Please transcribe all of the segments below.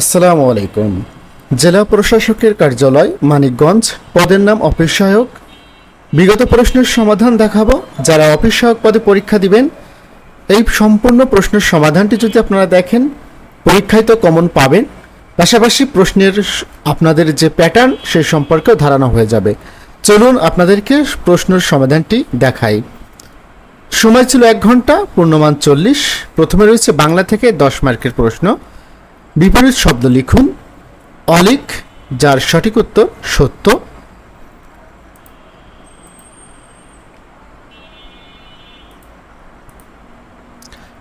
আসসালামু আলাইকুম। জেলা প্রশাসকের কার্যালয়, মানিকগঞ্জ, পদের নাম অফিস সহায়ক বিগত প্রশ্নের সমাধান দেখাবো। যারা অফিস সহায়ক পদে পরীক্ষা দিবেন, এই সম্পূর্ণ প্রশ্নের সমাধানটি যদি আপনারা দেখেন, পরীক্ষায় তো কমন পাবেন। পাশাপাশি প্রশ্নের আপনাদের যে প্যাটার্ন সে সম্পর্কেও ধারণা হয়ে যাবে। চলুন আপনাদেরকে প্রশ্নের সমাধানটি দেখাই। সময় ছিল এক ঘণ্টা, পূর্ণমান চল্লিশ। প্রথমে রয়েছে বাংলা থেকে দশ মার্কের প্রশ্ন। বিপরীত শব্দ লিখুন। অলিক, যার সঠিক উত্তর সত্য।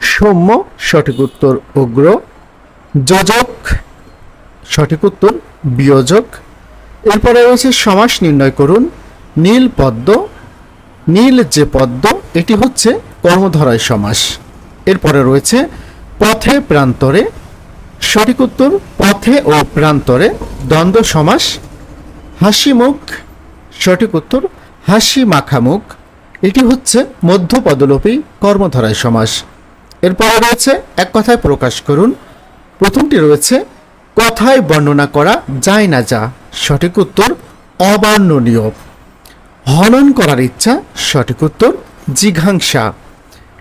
সৌম্য, সঠিক উত্তর উগ্র। যোজক, সঠিক উত্তর বিয়োজক। এরপরে রয়েছে সমাস নির্ণয় করুন। নীল পদ্ম, নীল যে পদ্ম, এটি হচ্ছে কর্মধারয় সমাস। এরপরে রয়েছে পথে প্রান্তরে। সঠিক উত্তর, পথে ও প্রান্তরে, দ্বন্দ্ব সমাস, হাসি মুখ, সঠিক উত্তর, হাসি মাখামুখ এটি হচ্ছে মধ্যপদলোপী কর্মধারায় সমাস। এরপরে রয়েছে, এক কথায় প্রকাশ করুন। প্রথমটি রয়েছে, কথায় বর্ণনা করা যায় না যা, সঠিক উত্তর, অবর্ণনীয়। হনন করার ইচ্ছা, সঠিক উত্তর, জিঘাংসা।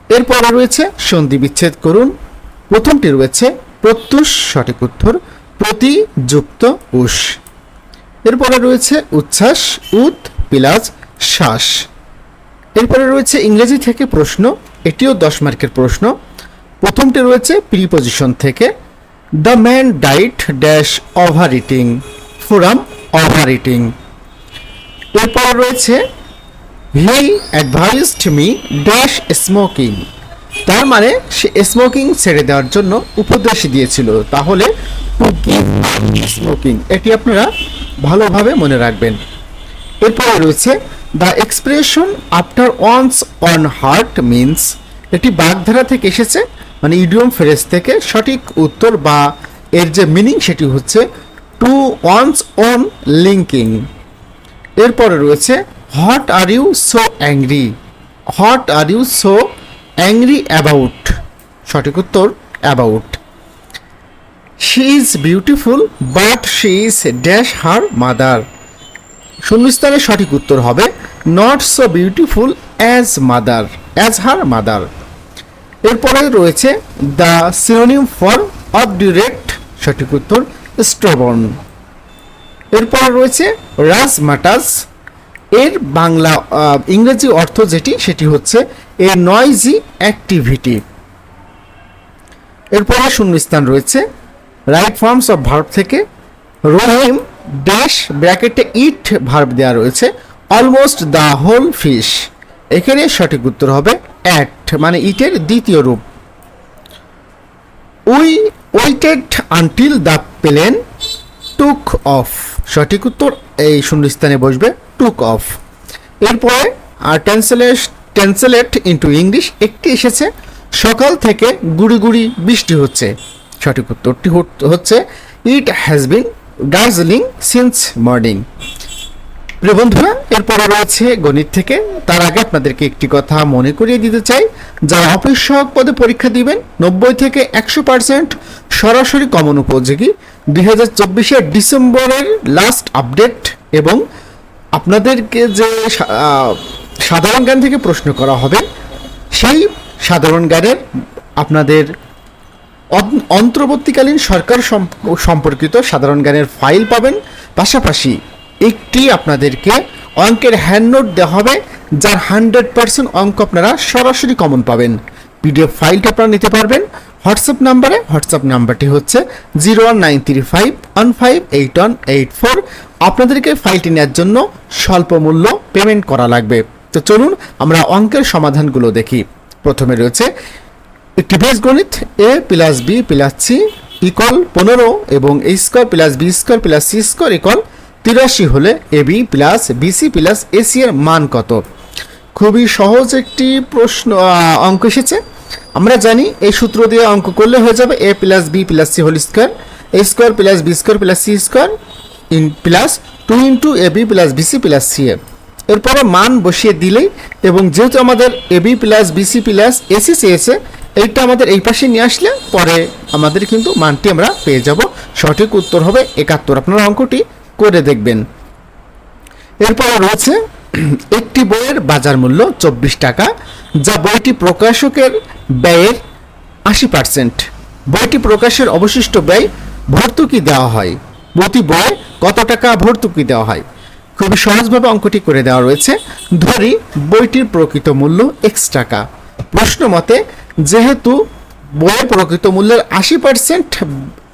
এরপরে রয়েছে, সন্ধি বিচ্ছেদ করুন। প্রথমটি রয়েছে প্রত্যুষ, সঠিক উত্তর প্রতি যুক্ত উষ। এরপরে রয়েছে উচ্ছ্বাস, উত, পিলাজ, শ্বাস। এরপরে রয়েছে ইংরেজি থেকে প্রশ্ন, এটিও দশ মার্কের প্রশ্ন। প্রথমটি রয়েছে প্রিপোজিশন থেকে, the man died dash over eating from over eating এরপর রয়েছে, he advised me dash smoking তার মানে সে স্মোকিং ছেড়ে দেওয়ার জন্য উপদেশ দিয়েছিল। তাহলে স্মোকিং এটি আপনারা ভালোভাবে মনে রাখবেন। এরপরে রয়েছে the expression after one's own heart means এটি বাগধারা থেকে এসেছে মানে ইডিয়ম ফ্রেজ থেকে সঠিক উত্তর বা এর যে মিনিং সেটি হচ্ছে টু ওয়ান্স অন লিঙ্কিং এরপরে রয়েছে what are you so angry what are you so angry about সঠিক উত্তর about she is beautiful but she is dash her mother শূন্যস্থানের সঠিক উত্তর হবে not so beautiful as mother as her mother এরপরে রয়েছে the synonym for অবডিউরেক্ট সঠিক উত্তর স্ট্রবন এরপর রয়েছে রাজমাটাস এর বাংলা ইংরেজি অর্থ যেটি, সেটি হচ্ছে এ নয়জি অ্যাক্টিভিটি এরপরে শূন্যস্থান রয়েছে রাইট ফর্মস অফ ভার্ব থেকে। রহিম ড্যাশ ব্র্যাকেটে ইট ভার্ব দেওয়া রয়েছে। অলমোস্ট দ্য হোল ফিশ এখানে সঠিক উত্তর হবে অ্যাট মানে ইটের দ্বিতীয় রূপ। We waited until the plane took off সঠিক উত্তর এই শূন্যস্থানে বসবে। টুক অফ এরপরে আর ট্রান্সলেট ট্রান্সলেট ইন্টু ইংলিশ একটি এসেছে, সকাল থেকে গুড়ি গুড়ি বৃষ্টি হচ্ছে। সঠিক উত্তরটি হচ্ছে it has been Darjeeling since morning প্রিয় বন্ধুরা, এরপরে রয়েছে গণিত থেকে। তার আগে আপনাদেরকে একটি কথা মনে করিয়ে দিতে চাই। যারা অফিস সহক পদে পরীক্ষা দিবেন, নব্বই থেকে একশো পার্সেন্ট সরাসরি কমন উপযোগী। দুই হাজার চব্বিশের ডিসেম্বরের লাস্ট আপডেট এবং আপনাদেরকে যে সাধারণ জ্ঞান থেকে প্রশ্ন করা হবে, সেই সাধারণ জ্ঞানের আপনাদের অন্তর্বর্তীকালীন সরকার সম্পর্কিত সাধারণ জ্ঞানের ফাইল পাবেন। পাশাপাশি একটি আপনাদেরকে অঙ্কের হ্যান্ড নোট দেওয়া হবে, যার হান্ড্রেড পার্সেন্ট অঙ্ক আপনারা সরাসরি কমন পাবেন। পিডিএফ ফাইলটা আপনারা নিতে পারবেন। হোয়াটসঅ্যাপ নাম্বারে, হোয়াটসঅ্যাপ নাম্বারটি হচ্ছে zero one nine three five one five eight one eight four. আপনাদেরকে ফাইলটি নেওয়ার জন্য স্বল্প মূল্য পেমেন্ট করা লাগবে। তো চলুন আমরা অঙ্কের সমাধানগুলো দেখি। প্রথমে রয়েছে একটি বীজগণিত A plus B plus C equal পনেরো এবং A square plus B square plus C square equal তিরাশি হলে A B plus BC plus AC এর মান কত? খুবই সহজ একটি প্রশ্ন অঙ্ক এসেছে। আমরা জানি এই সূত্র দিয়ে অঙ্ক করলে হয়ে যাবে A plus B plus C whole square A square plus B square plus C square in plus two into A B plus BC plus C A এরপরে মান বসিয়ে দিলেই এবং যেহেতু আমাদের A B plus BC plus AC চেয়েছে এইটা আমাদের এই পাশে নিয়ে আসলে পরে আমাদের কিন্তু মানটি আমরা পেয়ে যাব। সঠিক উত্তর হবে একাত্তর। আপনারা অঙ্কটি করে দেখবেন। এরপর রয়েছে একটি বইয়ের বাজার মূল্য চব্বিশ টাকা, যা বইটি প্রকাশকের ব্যয়ের আশি পার্সেন্ট বইটি প্রকাশের অবশিষ্ট ব্যয় ভর্তুকি দেওয়া হয়। প্রতি বইয়ে কত টাকা ভর্তুকি দেওয়া হয়? খুবই সহজভাবে অঙ্কটি করে দেওয়া রয়েছে। ধরি, বইটির প্রকৃত মূল্য এক্স টাকা। প্রশ্ন মতে, যেহেতু বইয়ের প্রকৃত মূল্যের আশি পার্সেন্ট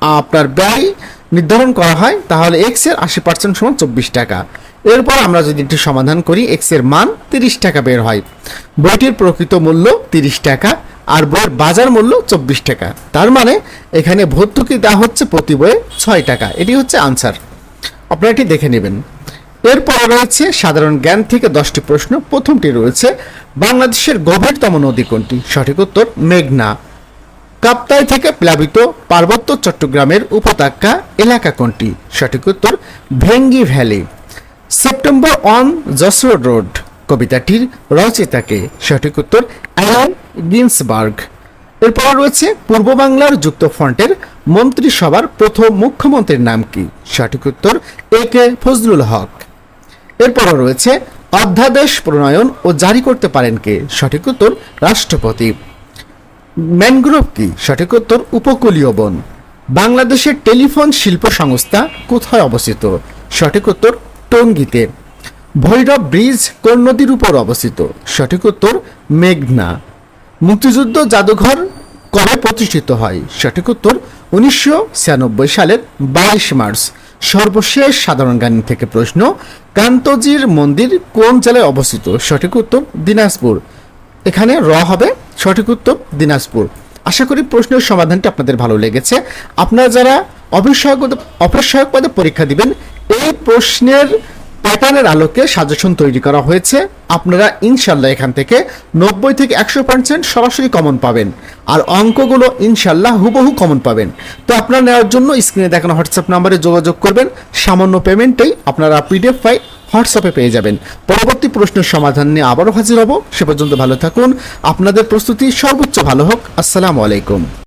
আপনার ব্যয় নির্ধারণ করা হয়, তাহলে এক্সের আশি পার্সেন্ট সমান চব্বিশ টাকা। এরপর আমরা যদি একটি সমাধান করি এক্সের মান তিরিশ টাকা বের হয়। বইটির প্রকৃত মূল্য তিরিশ টাকা আর বইয়ের বাজার মূল্য চব্বিশ টাকা। তার মানে এখানে ভর্তুকি দেওয়া হচ্ছে প্রতি বইয়ে ছয় টাকা। এটি হচ্ছে আনসার। আপনারা এটি দেখে নেবেন। এরপর রয়েছে সাধারণ জ্ঞান থেকে দশটি প্রশ্ন। প্রথমটি রয়েছে, বাংলাদেশের গভীরতম নদী কোনটি? সঠিক উত্তর, মেঘনা। কাপ্তাই থেকে প্লাবিত পার্বত্য চট্টগ্রামের উপত্যকা এলাকা কোনটি? সঠিক উত্তর, Vengi valley. September on Jessore road. কবিতাটির রচয়িতাকে। সঠিক উত্তর, অ্যালান গিন্সবার্গ। এরপর রয়েছে পূর্ব বাংলার যুক্ত ফ্রন্টের মন্ত্রিসভার প্রথম মুখ্যমন্ত্রীর নাম কি? সঠিক উত্তর, এ কে ফজলুল হক। এরপর রয়েছে অধ্যাদেশ প্রণয়ন ও জারি করতে পারেন কে? সঠিক উত্তর, রাষ্ট্রপতি। ম্যানগ্রোভ কি? সঠিক উত্তর, উপকূলীয় বন। বাংলাদেশের টেলিফোন শিল্প সংস্থা কোথায় অবস্থিত? সঠিক উত্তর, টঙ্গীতে। ভৈরব ব্রিজ কোন নদীর উপর অবস্থিত? সঠিক উত্তর, মেঘনা। মুক্তিযুদ্ধ জাদুঘর কবে প্রতিষ্ঠিত হয়? সঠিক উত্তর উনিশশো ছিয়ানব্বই সালের বাইশ মার্চ। সর্বশেষ সাধারণ জ্ঞান থেকে প্রশ্ন, কান্তজির মন্দির কোন জেলায় অবস্থিত? সঠিক উত্তর দিনাজপুর। এখানে র হবে, সঠিক উত্তর দিনাজপুর। আশা করি প্রশ্নের সমাধানটি আপনাদের ভালো লেগেছে। আপনারা যারা অবিষয়ক অপসহায়ক পদে পরীক্ষা দিবেন, এই প্রশ্নের প্যাটার্নের আলোকে সাজেশন তৈরি করা হয়েছে। আপনারা ইনশাল্লাহ এখান থেকে নব্বই থেকে একশো পার্সেন্ট সরাসরি কমন পাবেন। আর অঙ্কগুলো ইনশাল্লাহ হুবহু কমন পাবেন। তো আপনারা নেওয়ার জন্য স্ক্রিনে দেখানো হোয়াটসঅ্যাপ নাম্বারে যোগাযোগ করবেন। সামান্য পেমেন্টেই আপনারা পিডিএফ ফাইল হোয়াটসঅ্যাপে পেয়ে যাবেন। পরবর্তী প্রশ্নের সমাধান নিয়ে আবারও হাজির হব। সে পর্যন্ত ভালো থাকুন। আপনাদের প্রস্তুতি সর্বোচ্চ ভালো হোক। আসসালামু আলাইকুম।